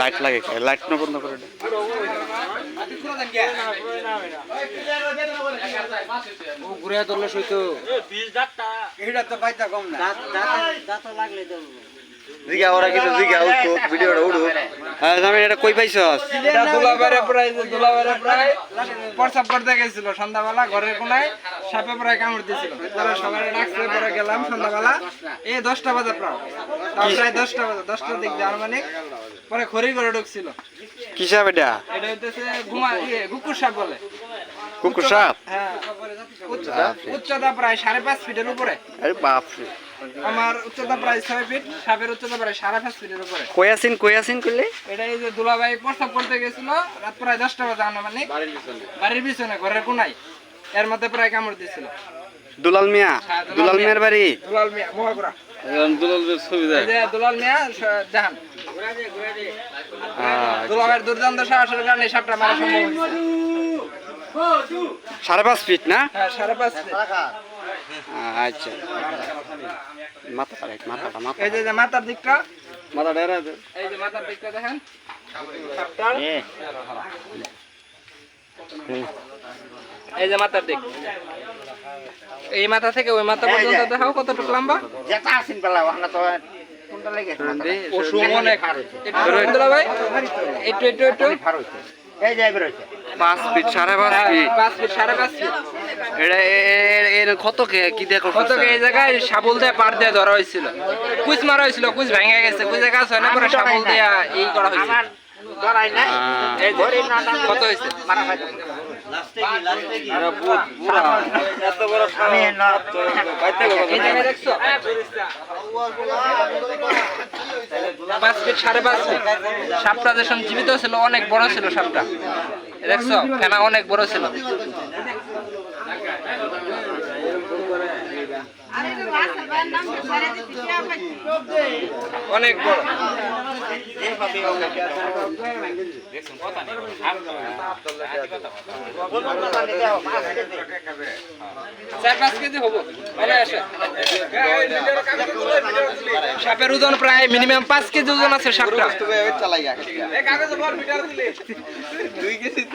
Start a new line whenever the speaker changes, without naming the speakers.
Light লাগে light না বন্ধ করে।
ঘুরে ধরলে সইতো।
এটা তো পাইতা কম না।
জিগা ওরা কিন্তু জিগা উঠুক ভিডিওটা উঠুক। হ্যাঁ আমি এটা কই পাইছস?
এটা দুলাবারে প্রায় দুলাবারে প্রায় প্রসাব করতে গেছিল সন্ধ্যাবেলা ঘরের কোনায় সাপে প্রায় কামড় দিয়েছিল পরে সবাই ডাকছে পরে গেলাম সন্ধ্যাবেলা। এই দশটা বাজে প্রায়। প্রায় দশটা বাজে দশটার দিক দিয়ে আনুমানিক। পরে খড়ি করে ঢুকছিল।
কি সাপ এটা?
এটা হইতেছে ঘুমা ইয়ে গুকুর সাপ বলে।
কুকুর সাপ?
হ্যাঁ। উচ্চতা- উচ্চতা প্রায় সাড়ে পাঁচ ফিটের উপরে।
আরে
আমার উচ্চতা প্রায় ছয় ফিট সাপের উচ্চতা প্রায় সাড়ে পাঁচ ফিটের উপরে।
কই আছেন কই আছেন কইলে
এটা এই যে দুলাভাই প্রস্তাব করতে গেছিল রাত প্রায় দশটা বাজে আনুমানিক। বাড়ির পিছনে। ঘরের কোনায়। এর মধ্যে প্রায় কামড় দিছিল।
দুলাল মিয়া
হ্যাঁ, দুলাল
মিয়ার বাড়ি?
দুলাল মিয়া মহাগুড়া
ছবি
এই যে দুলাল মিয়া দেখান
হ্যাঁ,
দুর্দান্ত সাহসের কারণে সাপটা মারা সম্ভব
সাড়ে পাঁচ ফিট না?
হ্যাঁ সাড়ে পাঁচ feet।
আচ্ছা। মাথাটা মাথাটা মাথা
এই যে যে মাথার দিকটা।
মাথাটা এরা
এই যে মাথার দিকটা দেখেন। এই যে মাথার দিক। এই মাথা থেকে ওই মাথা পর্যন্ত দেখাও কতটুকু লম্বা?
যেটা আসিন পেলা ওখানে তো
একটু একটু একটু
এই বেরোচ্ছে
পাঁচ ফিট সাড়ে পাঁচ ফিট
পাঁচ ফিট সাড়ে পাঁচ ফিট
এটা এর কত কে কি দেখো
কত এই জায়গায় শাবল দিয়ে পার দিয়ে ধরা হয়েছিল। কুচ মারা হয়েছিল কুচ ভেঙে গেছে কুচে গাছ হয় না পরে শাবল দিয়ে এই করা হয়েছে।
আমার ধরাই নাই।
এই যে, কত হয়েছে?
মারা খাইতে
পাঁচ ফিট সাড়ে পাঁচ। ফিট সাপটা যখন জীবিত ছিল অনেক বড় ছিল সাপটা। দেখছ? ফেনা অনেক বড় ছিল। অনেক বড়। সাপের ওজন প্রায় মিনিমাম পাঁচ কেজি ওজন আছে সাপটা। দুই কেজি তো।